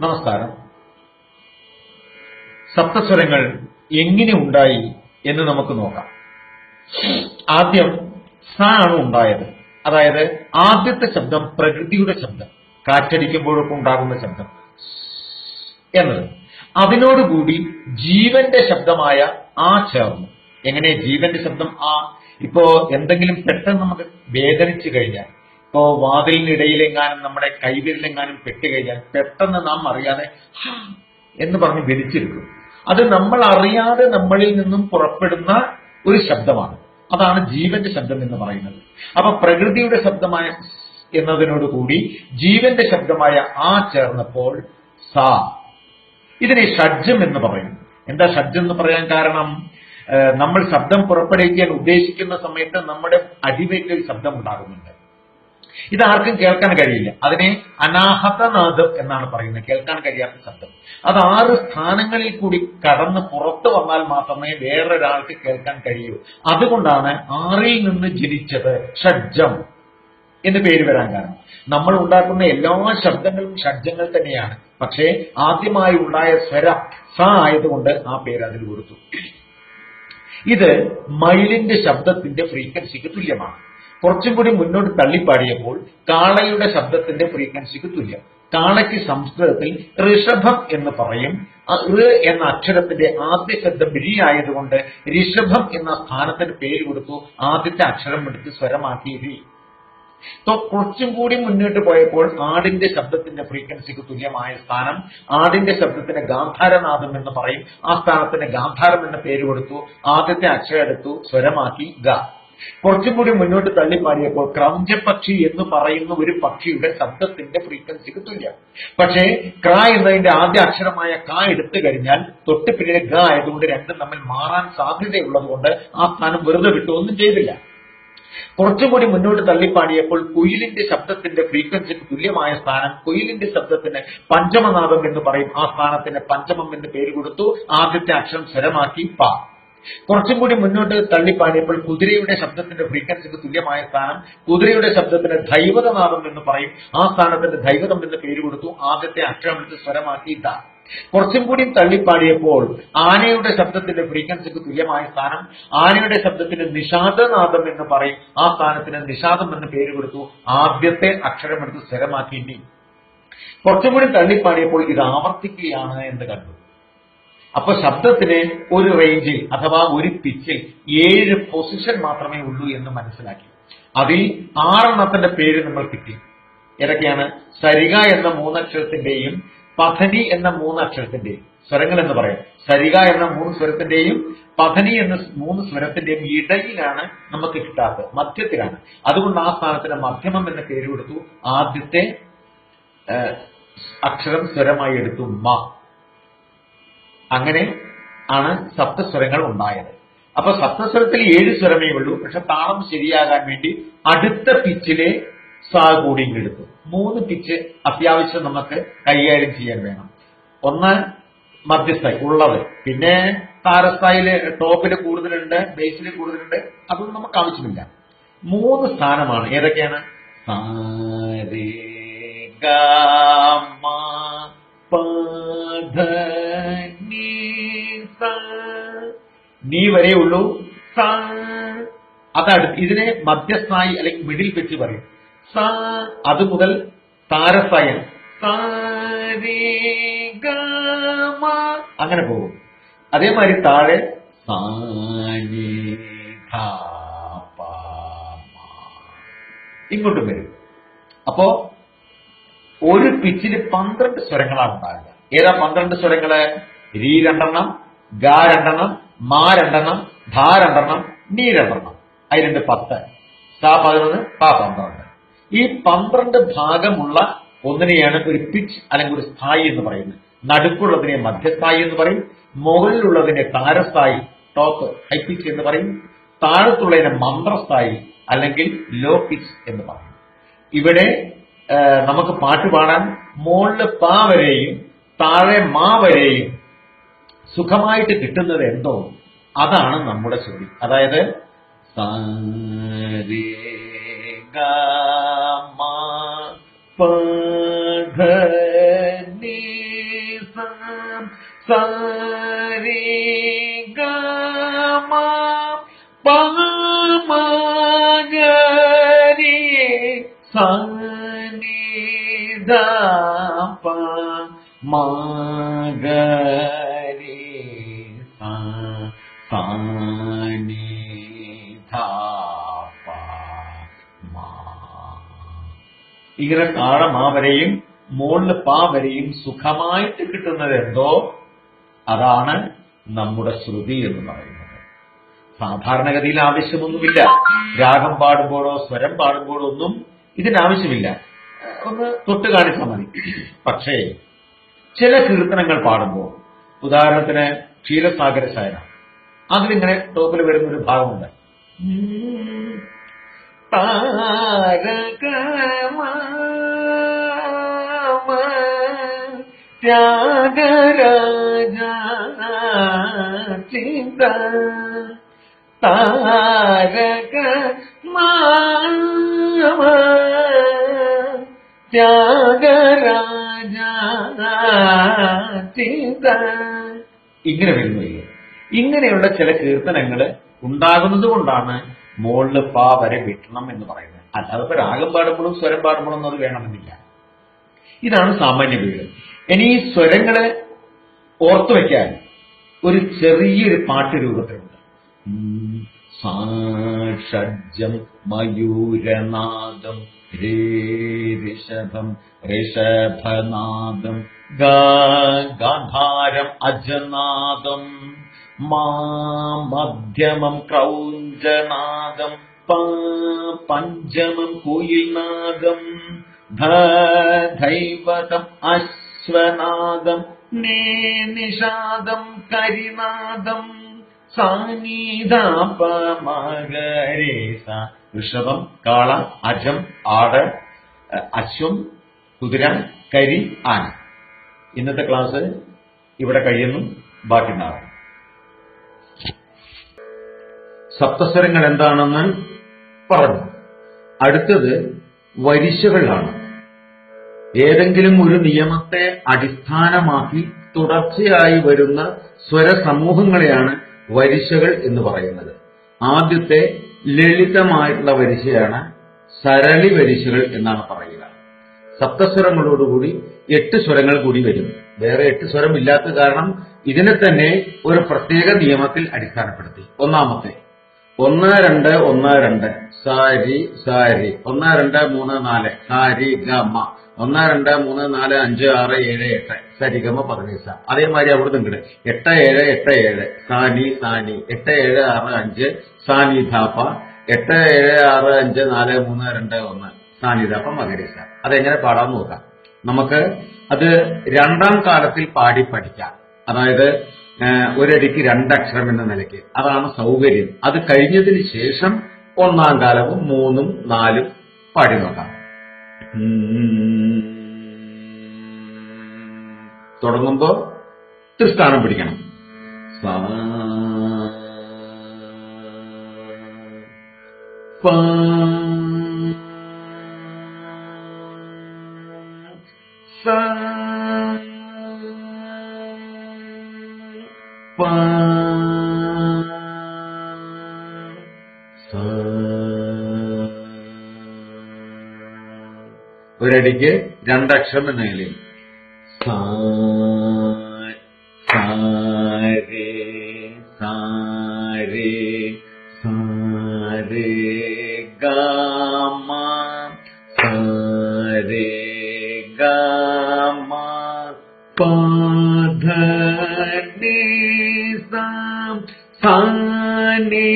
നമസ്കാരം. സപ്തസ്വരങ്ങൾ എങ്ങനെ ഉണ്ടായി എന്ന് നമുക്ക് നോക്കാം. ആദ്യം സ ആണ് ഉണ്ടായത്. അതായത് ആദ്യത്തെ ശബ്ദം പ്രകൃതിയുടെ ശബ്ദം കാറ്റടിക്കുമ്പോഴൊക്കെ ഉണ്ടാകുന്ന ശബ്ദം. എന്നത് അതിനോടുകൂടി ജീവന്റെ ശബ്ദമായ ആ ചേർന്നു. എങ്ങനെ ജീവന്റെ ശബ്ദം ആ? ഇപ്പോ എന്തെങ്കിലും പെട്ടെന്ന് നമുക്ക് വേദനിച്ചു കഴിഞ്ഞാൽ ഇപ്പോ വാതിലിനിടയിലെങ്ങാനും നമ്മുടെ കൈവിരലെങ്ങാനും പെട്ടുകഴിഞ്ഞാൽ പെട്ടെന്ന് നാം അറിയാതെ എന്ന് പറഞ്ഞ് വിളിച്ചെടുക്കും അത് നമ്മൾ അറിയാതെ നമ്മളിൽ നിന്നും പുറപ്പെടുന്ന ഒരു ശബ്ദമാണ്. അതാണ് ജീവന്റെ ശബ്ദം എന്ന് പറയുന്നത്. അപ്പൊ പ്രകൃതിയുടെ ശബ്ദമായ എന്നതിനോട് കൂടി ജീവന്റെ ശബ്ദമായ ആ ചേർന്നപ്പോൾ സാ. ഇതിനെ ഷഡ്ജം എന്ന് പറയും. എന്താ ഷഡ്ജം എന്ന് പറയാൻ കാരണം? നമ്മൾ ശബ്ദം പുറപ്പെടുവിക്കാൻ ഉദ്ദേശിക്കുന്ന സമയത്ത് നമ്മുടെ അടിവയറ്റിൽ ശബ്ദം ഉണ്ടാകുന്നുണ്ട്. ഇത് ആർക്കും കേൾക്കാൻ കഴിയില്ല. അതിനെ അനാഹതനാദം എന്നാണ് പറയുന്നത്. കേൾക്കാൻ കഴിയാത്ത ശബ്ദം. അത് ആറ് സ്ഥാനങ്ങളിൽ കൂടി കടന്ന് പുറത്തു വന്നാൽ മാത്രമേ വേറൊരാൾക്ക് കേൾക്കാൻ കഴിയൂ. അതുകൊണ്ടാണ് ആറിൽ നിന്ന് ജനിച്ചത് ഷഡ്ജം എന്ന് പേര് വരാൻ കാരണം. നമ്മൾ ഉണ്ടാക്കുന്ന എല്ലാ ശബ്ദങ്ങളും ഷഡ്ജങ്ങൾ തന്നെയാണ്. പക്ഷേ ആദ്യമായി ഉണ്ടായ സ്വര സ ആയതുകൊണ്ട് ആ പേര് അതിൽ കൊടുത്തു. ഇത് മയിലിന്റെ ശബ്ദത്തിന്റെ ഫ്രീക്വൻസിക്ക് തുല്യമാണ്. കുറച്ചും കൂടി മുന്നോട്ട് തള്ളിപ്പാടിയപ്പോൾ കാളയുടെ ശബ്ദത്തിന്റെ ഫ്രീക്വൻസിക്ക് തുല്യം. കാളയ്ക്ക് സംസ്കൃതത്തിൽ ഋഷഭം എന്ന് പറയും. ഋ എന്ന അക്ഷരത്തിന്റെ ആദ്യ ശബ്ദം രി ആയതുകൊണ്ട് ഋഷഭം എന്ന സ്ഥാനത്തിന് പേര് കൊടുത്തു ആദ്യത്തെ അക്ഷരം എടുത്ത് സ്വരമാക്കി രി കുറച്ചും കൂടി മുന്നോട്ട് പോയപ്പോൾ ആടിന്റെ ശബ്ദത്തിന്റെ ഫ്രീക്വൻസിക്ക് തുല്യമായ സ്ഥാനം ആടിന്റെ ശബ്ദത്തിന് ഗാന്ധാരനാഥം എന്ന് പറയും. ആ സ്ഥാനത്തിന് ഗാന്ധാരം എന്ന പേര് കൊടുത്തു. ആദ്യത്തെ അക്ഷരം എടുത്തു സ്വരമാക്കി ഗ. കുറച്ചും കൂടി മുന്നോട്ട് തള്ളിപ്പാടിയപ്പോൾ ക്രൗഞ്ചപക്ഷി എന്ന് പറയുന്ന ഒരു പക്ഷിയുടെ ശബ്ദത്തിന്റെ ഫ്രീക്വൻസിക്ക് തുല്യം പക്ഷേ ക്ര എന്നതിന്റെ ആദ്യ അക്ഷരമായ ക എടുത്തു കഴിഞ്ഞാൽ തൊട്ട് പിന്നീട് ഗ ആയതുകൊണ്ട് രണ്ടും തമ്മിൽ മാറാൻ സാധ്യതയുള്ളത് കൊണ്ട് ആ സ്ഥാനം വെറുതെ വിട്ടു ഒന്നും ചെയ്തില്ല. കുറച്ചും കൂടി മുന്നോട്ട് തള്ളിപ്പാടിയപ്പോൾ കുയിലിന്റെ ശബ്ദത്തിന്റെ ഫ്രീക്വൻസിക്ക് തുല്യമായ സ്ഥാനം കുയിലിന്റെ ശബ്ദത്തിന് പഞ്ചമനാദം എന്ന് പറയും. ആ സ്ഥാനത്തിന് പഞ്ചമം എന്ന് പേര് കൊടുത്തു. ആദ്യത്തെ അക്ഷരം സ്വരമാക്കി പ. കുറച്ചും കൂടി മുന്നോട്ട് തള്ളിപ്പാടിയപ്പോൾ കുതിരയുടെ ശബ്ദത്തിന്റെ ഫ്രീക്വൻസിക്ക് തുല്യമായ സ്ഥാനം കുതിരയുടെ ശബ്ദത്തിന് ദൈവതനാദം എന്ന് പറയും. ആ സ്ഥാനത്തിന് ദൈവതം എന്ന് പേര് കൊടുത്തു. ആദ്യത്തെ അക്ഷരമെടുത്ത് സ്വരമാക്കി ദ കുറച്ചും കൂടി തള്ളിപ്പാടിയപ്പോൾ ആനയുടെ ശബ്ദത്തിന്റെ ഫ്രീക്വൻസിക്ക് തുല്യമായ സ്ഥാനം ആനയുടെ ശബ്ദത്തിന് നിഷാദനാദം എന്ന് പറയും. ആ സ്ഥാനത്തിന് നിഷാദം എന്ന് പേര് കൊടുത്തു. ആദ്യത്തെ അക്ഷരമെടുത്ത് ഇനി. കുറച്ചും കൂടി തള്ളിപ്പാടിയപ്പോൾ ഇത് ആവർത്തിക്കുകയാണ് എന്ന് കണ്ടു. അപ്പൊ ശബ്ദത്തിന് ഒരു റേഞ്ചിൽ അഥവാ ഒരു പിച്ചിൽ ഏഴ് പൊസിഷൻ മാത്രമേ ഉള്ളൂ എന്ന് മനസ്സിലാക്കി. അതിൽ ആറെണ്ണത്തിന്റെ പേര് നമ്മൾ കിട്ടി. ഏതൊക്കെയാണ്? സരിക എന്ന മൂന്നക്ഷരത്തിന്റെയും പഥനി എന്ന മൂന്നക്ഷരത്തിന്റെയും. സ്വരങ്ങൾ എന്ന് പറയാം. സരിക എന്ന മൂന്ന് സ്വരത്തിന്റെയും പഥനി എന്ന മൂന്ന് സ്വരത്തിന്റെയും ഇടയിലാണ് നമുക്ക് കിട്ടാത്തത്. മധ്യത്തിലാണ്. അതുകൊണ്ട് ആ സ്ഥാനത്തിന് മധ്യമം എന്ന പേര് കൊടുത്തു. ആദ്യത്തെ അക്ഷരം സ്വരമായി എടുത്തു മ. അങ്ങനെ ആണ് സപ്തസ്വരങ്ങൾ ഉണ്ടായത്. അപ്പൊ സപ്തസ്വരത്തിൽ ഏഴ് സ്വരമേ ഉള്ളൂ. പക്ഷെ താളം ശരിയാകാൻ വേണ്ടി അടുത്ത പിച്ചിലെ സാ കൂടി എടുത്തു. മൂന്ന് പിച്ച് അത്യാവശ്യം നമുക്ക് കൈകാര്യം ചെയ്യാൻ വേണം. ഒന്ന് മധ്യസ്ഥായി ഉള്ളത് പിന്നെ താരസ്ഥായിൽ ടോപ്പിൽ കൂടുതലുണ്ട് ബേസിൽ കൂടുതലുണ്ട്. അതൊന്നും നമുക്ക് ആവശ്യമില്ല. മൂന്ന് സ്ഥാനമാണ്. ഏതൊക്കെയാണ്? സാ, രേ, ഗ, നീ, വരെ ഉള്ളൂ. സ. അതടുത്ത് ഇതിനെ മധ്യസ്ഥായി അല്ലെങ്കിൽ മിഡിൽ വെച്ച് പറയും. സ അത് മുതൽ താരസായൻ. അങ്ങനെ പോകും. അതേമാതിരി താഴെ ഇങ്ങോട്ടും വരും. അപ്പോ ഒരു പിച്ചിന് പന്ത്രണ്ട് സ്വരങ്ങളാണ് ഉണ്ടാകുക. ഏതാ പന്ത്രണ്ട് സ്വരങ്ങൾ? രീ രണ്ടെണ്ണം ഗ രണ്ടെണ്ണം മാ രണ്ടെണ്ണം ധാ രണ്ടെണ്ണം നീ രണ്ടെണ്ണം. അതിലുണ്ട് പത്ത്. സാ പതിനൊന്ന് പാ പന്ത്രണ്ട്. ഈ പന്ത്രണ്ട് ഭാഗമുള്ള ഒന്നിനെയാണ് ഒരു പിച്ച് അല്ലെങ്കിൽ ഒരു സ്ഥായി എന്ന് പറയുന്നത്. നടുക്കുള്ളതിനെ മധ്യസ്ഥായി എന്ന് പറയും മുകളിലുള്ളതിനെ താരസ്ഥായി ടോപ്പ് ഹൈ പിച്ച് എന്ന് പറയും താഴത്തുള്ളതിനെ മന്ത്രസ്ഥായി അല്ലെങ്കിൽ ലോ പിച്ച് എന്ന് പറയും. ഇവിടെ നമുക്ക് പാട്ട് പാടാൻ മുകളിൽ പാ വരെയും താഴെ മാ വരെയും സുഖമായിട്ട് കിട്ടുന്നത് എന്തോ അതാണ് നമ്മുടെ ശ്രുതി അതായത് സരി ഗമ പമഗരി സനിധ പ മഗരി സ മാ. ഇങ്ങനെ താഴെ മാ വരെയും മുകളിൽ പാ വരെയും സുഖമായിട്ട് കിട്ടുന്നത് എന്തോ അതാണ് നമ്മുടെ ശ്രുതി എന്ന് പറയുന്നത്. സാധാരണഗതിയിൽ ആവശ്യമൊന്നുമില്ല. രാഗം പാടുമ്പോഴോ സ്വരം പാടുമ്പോഴോ ഒന്നും ഇതിനാവശ്യമില്ല. ഒന്ന് തൊട്ട് കാണിച്ചാൽ മതി. പക്ഷേ ചില കീർത്തനങ്ങൾ പാടുമ്പോൾ ഉദാഹരണത്തിന് ക്ഷീരസാഗര ശയന അതിലിങ്ങനെ ടോപ്പിൽ വരുന്ന ഒരു ഭാഗമുണ്ട്. ത്യാഗരാജ ചിന്ത താരക മാമ ത്യാഗരാജ ചിന്ത. ഇങ്ങനെ വരുന്നില്ലേ ഇങ്ങനെയുള്ള ചില കീർത്തനങ്ങൾ ഉണ്ടാകുന്നത് കൊണ്ടാണ് മോളിൽ പാ വരെ വിട്ടണം എന്ന് പറയുന്നത്. അല്ലാതെ ഇപ്പൊ രാഗം പാടുമ്പോഴും സ്വരം പാടുമ്പോഴും ഒന്നും അത് വേണമെന്നില്ല. ഇതാണ് സാമാന്യ വീട് ഇനി ഈ സ്വരങ്ങളെ ഓർത്തു വയ്ക്കാൻ ഒരു ചെറിയൊരു പാട്ട് രൂപത്തിലുണ്ട്. സാഷഡ്ജം മയൂരനാദം രേ ഋഷഭം ഋഷഭനാദം ഗാന്ധാരം അജനാദം. മധ്യമം ക്രൗഞ്ചനാദം പ- പഞ്ചമം കുയിൽനാദം ധൈവതം അശ്വനാഗം നേനിഷാദം കരിനാദം സാനീതാപമകരേസ ഋഷഭം കാള അജം ആട് അശ്വം കുതിര കരി ആന. ഇന്നത്തെ ക്ലാസ് ഇവിടെ കഴിയുന്നു. ബാക്കി നാളെ. സപ്തസ്വരങ്ങൾ എന്താണെന്ന് പറഞ്ഞു. അടുത്തത് വരിശകളാണ്. ഏതെങ്കിലും ഒരു നിയമത്തെ അടിസ്ഥാനമാക്കി തുടർച്ചയായി വരുന്ന സ്വരസമൂഹങ്ങളെയാണ് വരിശകൾ എന്ന് പറയുന്നത്. ആദ്യത്തെ ലളിതമായിട്ടുള്ള വരിശയാണ് സരളി വരിശകൾ എന്നാണ് പറയുക. സപ്തസ്വരങ്ങളോടുകൂടി എട്ട് സ്വരങ്ങൾ കൂടി വരും. വേറെ എട്ട് സ്വരം ഇല്ലാത്ത കാരണം ഇതിനെ തന്നെ ഒരു പ്രത്യേക നിയമത്തിൽ അടിസ്ഥാനപ്പെടുത്തി. ഒന്നാമത്തെ ഒന്ന് രണ്ട് ഒന്ന് രണ്ട്. സാരി സാരി. ഒന്ന് രണ്ട് മൂന്ന് നാല്. സാരി ഗമ. ഒന്ന് രണ്ട് മൂന്ന് നാല് അഞ്ച് ആറ് ഏഴ് എട്ട്. സരിഗമ പതിനേസ അതേമാതിരി അവിടെ നിങ്ങട് എട്ട് ഏഴ് എട്ട് ഏഴ്. സാനി സാനി എട്ട് ഏഴ് ആറ് അഞ്ച്. സാനി ധാപ്പ. എട്ട് ഏഴ് ആറ് അഞ്ച് നാല് മൂന്ന് രണ്ട് ഒന്ന്. സാനി ധാപ്പ മകരേസ അതെങ്ങനെ പാടാൻ നോക്കാം. നമുക്ക് അത് രണ്ടാം കാലത്തിൽ പാടി പഠിക്കാം. അതായത് ഒരടിക്ക് രണ്ടക്ഷരം എന്ന നിലയ്ക്ക്. അതാണ് സൗകര്യം. അത് കഴിഞ്ഞതിന് ശേഷം ഒന്നാം കാലവും മൂന്നും നാലും പാടി നോക്കാം തുടങ്ങുമ്പോൾ തുടങ്ങുമ്പോ ത്രിസ്ഥാനം പിടിക്കണം. പ ഒരടിക്ക് രണ്ടക്ഷരം എന്ന നിലയിൽ സാ സാരേ സാരേ സാരേ ഗാമ സാരേ ഗാമ പാധനേ സാം സാനേ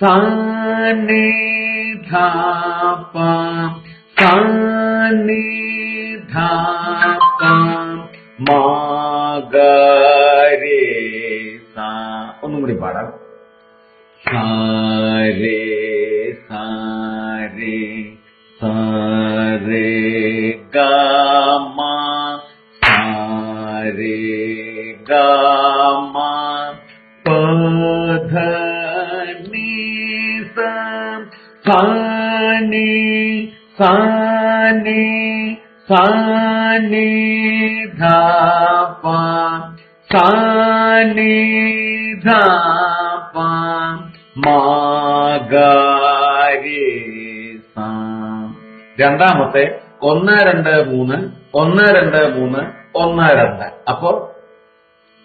സാനേ സാനേ ധാപ സാനേ ധാപ മാഗരേ സാ ഒന്നും കൂടി പാടാം സാരേ സാരേ സാരേ ഗാമ സാരേ ഗാമ പധനീ സാനേ സാനേ സാനേ നി ധ പ സ നി സാനി സാനി ധാപ ഗ ധാപ സ. രണ്ടാമത്തെ ഒന്ന് രണ്ട് മൂന്ന് ഒന്ന് രണ്ട് മൂന്ന് ഒന്ന് രണ്ട്. അപ്പോ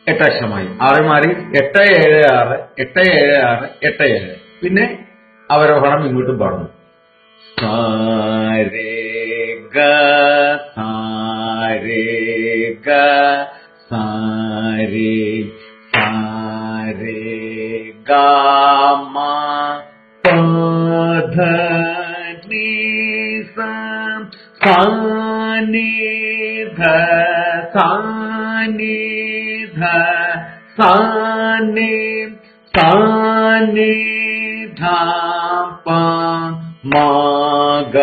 എട്ടക്ഷമായി ആറ് മാറി എട്ട് ഏഴ് ആറ് എട്ട് ഏഴ് ആറ് എട്ട് ഏഴ്. പിന്നെ അവരോഹണം ഇങ്ങോട്ടും പാടുന്നു സാരേ ഗ സാരേ സാരേ ധ പ മ ഗ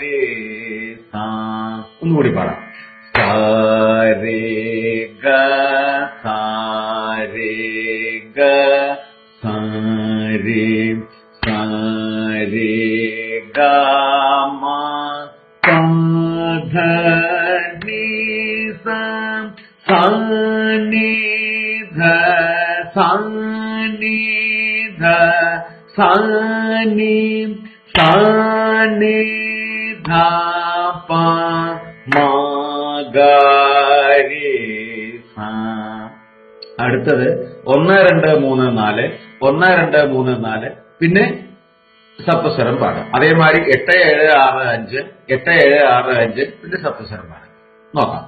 രി സ ഒന്നുകൂടി പാടാം. സ രേ ഗ സ രേ ഗ സ രേ സ രേ ഗ മ പ ധ നീ സ സാനി സ നി ധ പ മ ഗ രി സ. അടുത്തത് ഒന്ന് രണ്ട് മൂന്ന് നാല്. ഒന്ന് രണ്ട് മൂന്ന് നാല്. പിന്നെ സപ്തസ്വരം പാടാം അതേമാതിരി എട്ട് ഏഴ് ആറ് അഞ്ച്. എട്ട് ഏഴ് ആറ് അഞ്ച്. പിന്നെ സപ്തസ്വരം പാടാം നോക്കാം.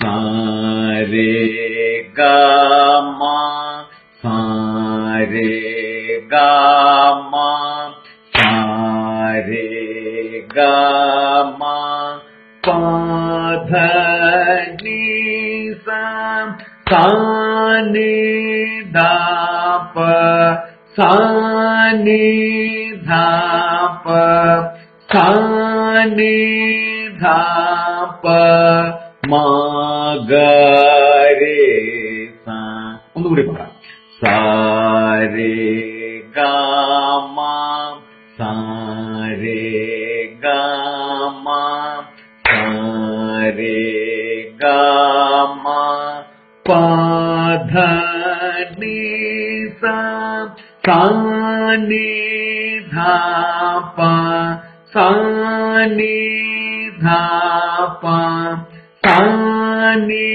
സാരേ ഗ സാരേ ഗമ സാരേ ഗമ പാധ നീ സാനി ധാപ സാനി ധാപ സാനി ധാപ മാഗരേ സാ ഒന്നുകൂടി പാടാം സാരേ സാരേ ഗാമ പാധ നീ സാ സാനി ധാപ സാനി ധാപ സാനി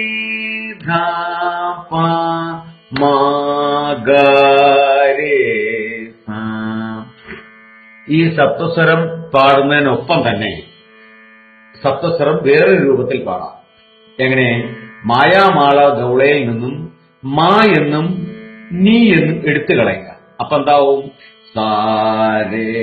ധാപ മാഗരേ സാ ഈ സപ്തസ്വരം പാടുന്നതിനൊപ്പം തന്നെ സപ്തസ്വരം വേറൊരു രൂപത്തിൽ പാടാം എങ്ങനെ? മായാമാള ഗൗളയിൽ നിന്നും മാ എന്നും നീ എന്നും എടുത്തു കളയുക. അപ്പൊ എന്താവും? സാരേ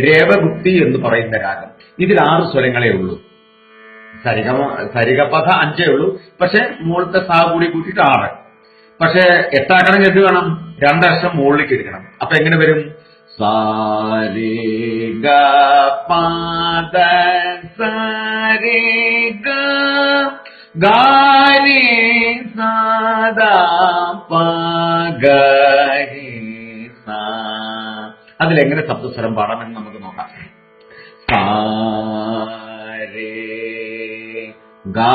രേവഗുപ്തി എന്ന് പറയുന്ന രാഗം. ഇതിൽ ആറ് സ്വരങ്ങളേ ഉള്ളൂ. സരിഗമ സരിഗപഥ അഞ്ചേ ഉള്ളൂ. പക്ഷെ മുകളിലത്തെ സാ കൂടി കൂട്ടിയിട്ട് ആറ്. പക്ഷെ എട്ടാക്കണം എന്ത് വേണം രണ്ടക്ഷരം മുകളിലേക്ക് എടുക്കണം. അപ്പൊ എങ്ങനെ വരും? സാരി പാദ സാരി ഗാരി സാദാ പഗരി സാ. അതിലെങ്ങനെ ശബ്ദസ്വരം പാടാമെന്ന് നമുക്ക് നോക്കാം. സാരേ ഗാ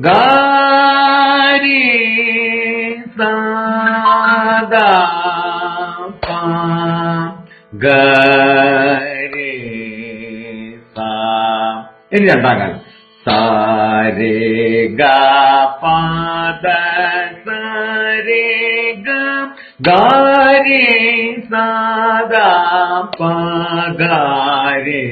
ഗാരി സാദാ പ ഗരി സാ ഇനി രണ്ടാം കാലം സാരേ ഗ പാദ സാരേ ഗ. ഗാരേ സാദാ പഗാരേ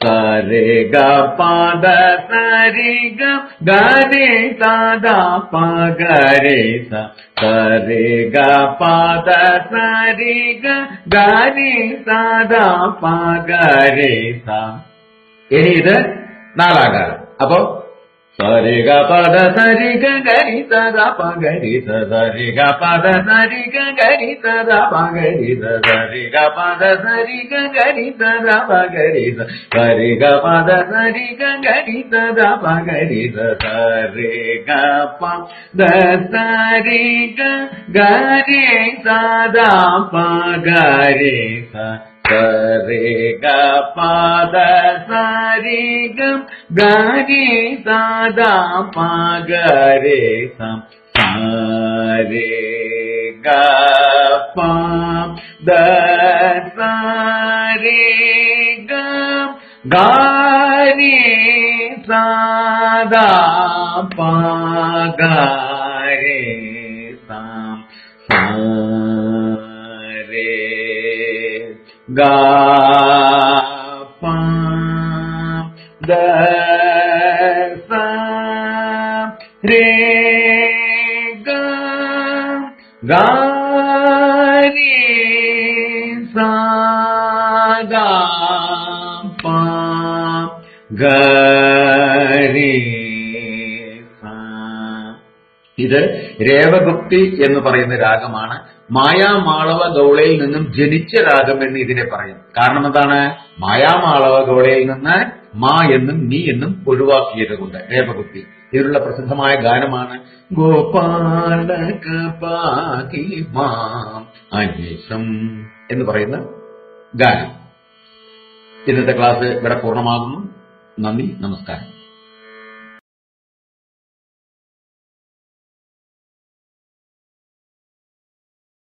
സാ മൂന്നാം കാലം സരേ ഗ പാദ സരി ഗ ഗരേ സാദാ പഗരേ സ സരേ ഗ പാദ സരി ഗ ഗരേ സാദാ പഗരേ സ ഇനി ഇത് നാലാം കാലം അപ്പോ സരി ഗ പദ സരി ഗ ഗരി സദ പ ഗരി സ സരി ഗ പദ സരി ഗ ഗരി സദ പ ഗരി സ സരി ഗ പദ സരി ഗ ഗരി സദ പ ഗരി സ സരി ഗ പദ സരി ഗ ഗരി സദ പ ഗരി സ സരി ഗ പ ദ സരി ഗ ഗരി ഇത് രേവഗുപ്തി എന്ന് പറയുന്ന രാഗമാണ് മായാമാളവ ഗൗളയിൽ നിന്നും ജനിച്ച രാഗം എന്ന് ഇതിനെ പറയും. കാരണം എന്താണ്? മായാമാളവ ഗൗളയിൽ നിന്ന് മാ എന്നും നീ എന്നും ഒഴിവാക്കിയത് കൊണ്ട് രേവഗുപ്തി ഇതിനുള്ള പ്രസിദ്ധമായ ഗാനമാണ് ഗോപാലക എന്ന് പറയുന്ന ഗാനം. ഇന്നത്തെ ക്ലാസ് ഇവിടെ പൂർണമാകുന്നു. നന്ദി നമസ്കാരം.